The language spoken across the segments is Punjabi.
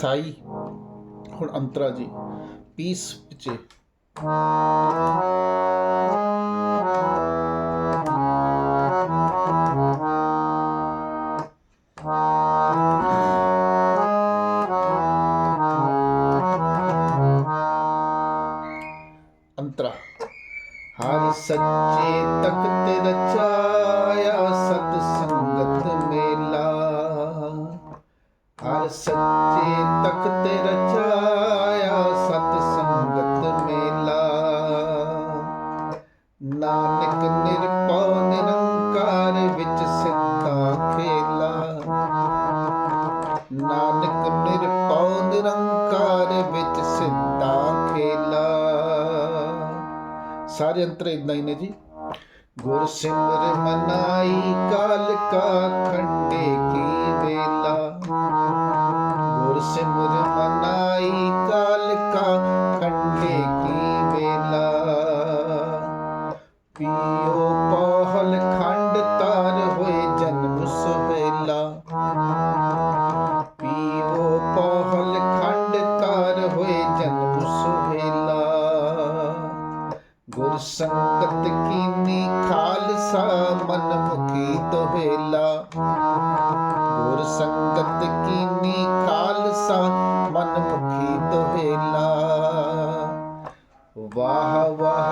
स्थायी और अंतरा जी पीस पिचे। अंतरा हर सच्चे तख्त रचाया सत्संग। ਹਰ ਸੱਚੇ ਤਖਤ ਰਚਾਇਆ ਸਤ ਸੰਗਤ ਮੇਲਾ। ਨਾਨਕ ਨਿਰਭਉ ਨਿਰੰਕਾਰ ਵਿੱਚ ਸਿੱਧਾ ਖੇਲਾ। ਨਾਨਕ ਨਿਰਭਉ ਨਿਰੰਕਾਰ ਵਿੱਚ ਸਿੱਧਾ ਖੇਲਾ। ਸਾਰੇ ਅੰਤਰ ਇਦਾਂ ਹੀ ਨੇ ਜੀ। ਗੁਰ ਸਿਮਰ ਮਨਾਈ ਕਾਲ ਕਾ ਖੰਡੇ ਪੀਓ ਪਹਲ ਖੰਡ ਤਾਰ ਹੋਏ ਜਨਮ ਸੁਹੇਲਾ। ਪੀਓ ਪਹਲ ਖੰਡ ਤਾਰ ਹੋਏ ਜਨਮ ਸੁਹੇਲਾ। ਗੁਰ ਸੰਗਤ ਕੀਨੀ ਖਾਲਸਾ ਮਨ ਮੁਖੀ ਤੋਹੇਲਾ। ਗੁਰ ਸੰਗਤ ਕੀਨੀ ਖਾਲਸਾ ਮਨ ਮੁਖੀ ਤੋਹੇਲਾ। ਵਾਹ ਵਾਹ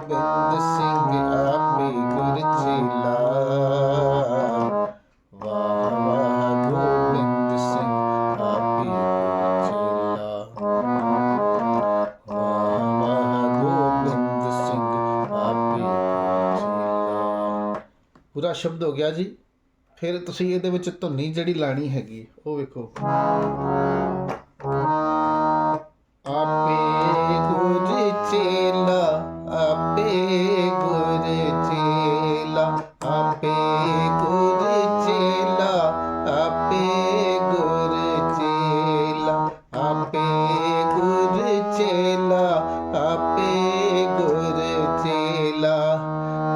ਗੋਬਿੰਦ ਸਿੰਘ ਆਪੇ ਗੁਰ ਚੇਲਾ ਵਾਹ ਵਾਹ ਗੋਬਿੰਦ ਸਿੰਘ ਆਪੇ ਗੁਰ ਚੇਲਾ ਵਾਹ ਵਾਹ ਗੋਬਿੰਦ ਸਿੰਘ ਆਪੇ ਗੁਰ ਚੇਲਾ ਪੂਰਾ ਸ਼ਬਦ ਹੋ ਗਿਆ ਜੀ ਫਿਰ ਤੁਸੀਂ ਇਹਦੇ ਵਿੱਚ ਧੁਨੀ ਜਿਹੜੀ ਲਾਣੀ ਹੈਗੀ ਉਹ ਵੇਖੋ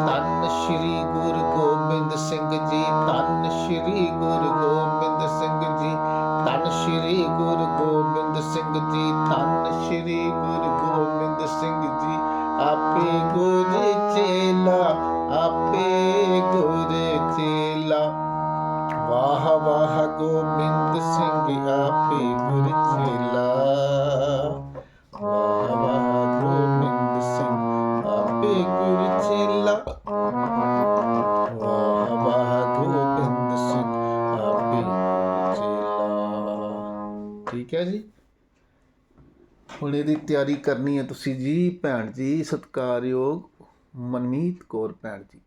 ਧੰਨ ਸ਼੍ਰੀ ਗੁਰੂ ਗੋਬਿੰਦ ਸਿੰਘ ਜੀ, ਧੰਨ ਸ਼੍ਰੀ ਗੁਰੂ ਗੋਬਿੰਦ ਸਿੰਘ ਜੀ, ਧੰਨ ਸ਼੍ਰੀ ਗੁਰੂ ਗੋਬਿੰਦ ਸਿੰਘ ਜੀ, ਧੰਨ ਸ਼੍ਰੀ ਗੁਰੂ ਗੋਬਿੰਦ ਸਿੰਘ ਜੀ। ਆਪੇ ਗੁਰ ਚੇਲਾ, ਆਪੇ ਗੁਰ ਚੇਲਾ। ਵਾਹ ਵਾਹ ਗੋਬਿੰਦ ਸਿੰਘ ਆਪੇ ਗੁਰ ਚੇਲਾ। ਠੀਕ ਹੈ ਜੀ। ਹੁਣ ਇਹਦੀ ਤਿਆਰੀ ਕਰਨੀ ਹੈ ਤੁਸੀਂ ਜੀ ਭੈਣ ਜੀ, ਸਤਿਕਾਰਯੋਗ ਮਨਮੀਤ ਕੌਰ ਭੈਣ ਜੀ।